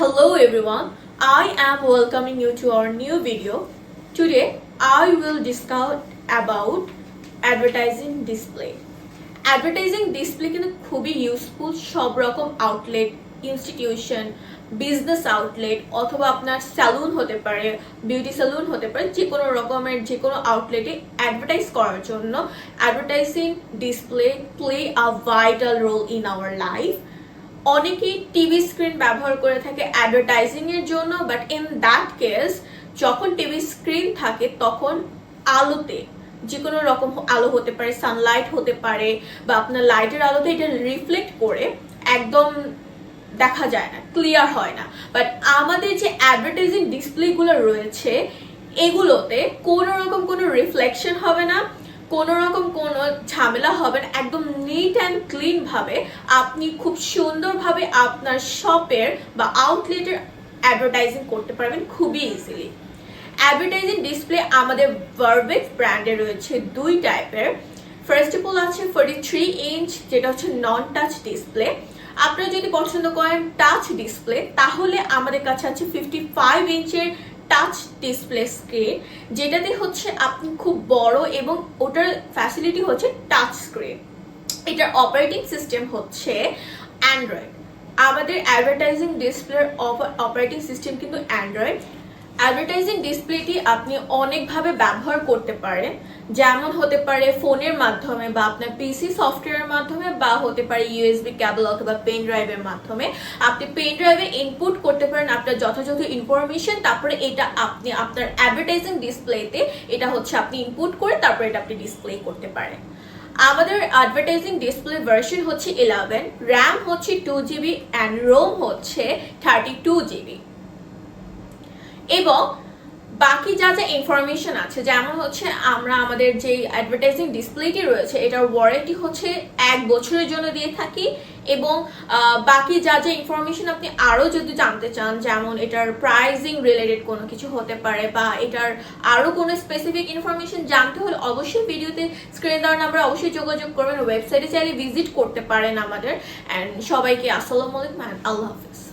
Hello everyone, I am welcoming you to our new video. Today I will discuss about advertising display. Advertising display কিন্তু খুবই useful সব রকম outlet institution business outlet অথবা আপনার salon হতে পারে beauty salon হতে পারে যে কোনো রকমের যে কোনো আউটলেটে অ্যাডভার্টাইজ করার জন্য advertising display play a vital role in our life অনেকেই টিভি স্ক্রিন ব্যবহার করে থাকে অ্যাডভার্টাইজিং এর জন্য বাট ইন দ্যাট কেস যখন টিভি স্ক্রিন থাকে, তখন আলোতে যে কোনো রকম আলো হতে পারে সানলাইট হতে পারে, বা আপনার লাইটের আলোতে এটা রিফ্লেক্ট করে, একদম দেখা যায় না ক্লিয়ার হয় না। বাট আমাদের যে অ্যাডভার্টাইজিং ডিসপ্লেগুলো রয়েছে, এগুলোতে কোনো রকম কোনো রিফ্লেকশন হবে না। কোনো রকম কোনো ঝামেলা হবে না, একদম নিট অ্যান্ড ক্লিনভাবে আপনি খুব সুন্দরভাবে আপনার শপের বা আউটলেটের অ্যাডভার্টাইজিং করতে পারবেন খুবই ইজিলি অ্যাডভার্টাইজিং ডিসপ্লে আমাদের ভার্বেক্স ব্র্যান্ডে রয়েছে দুই টাইপের ফার্স্ট অফ অল আছে ফোর্টি থ্রি ইঞ্চ যেটা হচ্ছে নন টাচ ডিসপ্লে আপনারা যদি পছন্দ করেন টাচ ডিসপ্লে তাহলে আমাদের কাছে আছে ফিফটি ফাইভ ইঞ্চের টাচ ডিসপ্লে স্ক্রিন যেটাতে হচ্ছে আপনি খুব বড় এবং ওটার ফ্যাসিলিটি হচ্ছে টাচ স্ক্রিন এটার অপারেটিং সিস্টেম হচ্ছে অ্যান্ড্রয়েড আমাদের অ্যাডভার্টাইজিং ডিসপ্লের অপারেটিং সিস্টেম কিন্তু অ্যান্ড্রয়েড অ্যাডভার্টাইজিং ডিসপ্লেটি আপনি অনেকভাবে ব্যবহার করতে পারেন। যেমন হতে পারে ফোনের মাধ্যমে বা আপনার পিসি সফটওয়্যারের মাধ্যমে বা হতে পারে ইউএসবি ক্যাবল অথবা পেন ড্রাইভের মাধ্যমে। আপনি পেন ড্রাইভে ইনপুট করতে পারেন আপনার যথাযথ ইনফরমেশন তারপরে এটা আপনি আপনার অ্যাডভার্টাইজিং ডিসপ্লেতে এটা হচ্ছে আপনি ইনপুট করে তারপরে এটা আপনি ডিসপ্লে করতে পারেন। আমাদের অ্যাডভার্টাইজিং ডিসপ্লে ভার্সন হচ্ছে ইলেভেন র্যাম হচ্ছে টু জিবি অ্যান্ড রোম হচ্ছে থার্টি টু জিবি এবং বাকি যা যা ইনফরমেশন আছে, যেমন হচ্ছে আমরা আমাদের যে অ্যাডভার্টাইজিং ডিসপ্লেটি রয়েছে, এটার ওয়ারেন্টি হচ্ছে এক বছরের জন্য দিয়ে থাকি এবং বাকি যা যা ইনফরমেশন আপনি আরও যদি জানতে চান, যেমন এটার প্রাইজিং রিলেটেড কোনো কিছু হতে পারে বা এটার আরও কোনো স্পেসিফিক ইনফরমেশন জানতে হলে অবশ্যই ভিডিওতে স্ক্রিনে দেওয়ার নাম্বার অবশ্যই যোগাযোগ করবেন। ওয়েবসাইটে চাইলে ভিজিট করতে পারেন আমাদের। অ্যান্ড সবাইকে আসসালামু আলাইকুম আল্লাহ হাফিজ।